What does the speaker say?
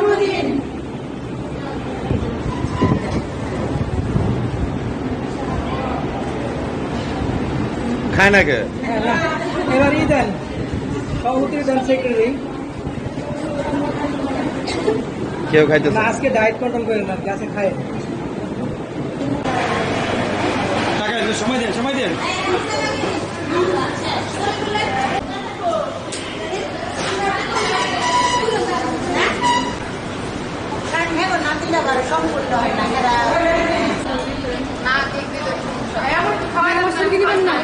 জন্মদিন খায় না কে? এবার ই দেন সভাপতির দেন সেক্রেটারি কেউ খাইতে না আজকে ডায়েট কন্ট্রোল করেন না গাছে খায়। সময় দেন সময় দেন। সম্পূর্ণ হয় না। হ্যাঁ, না খাওয়া না।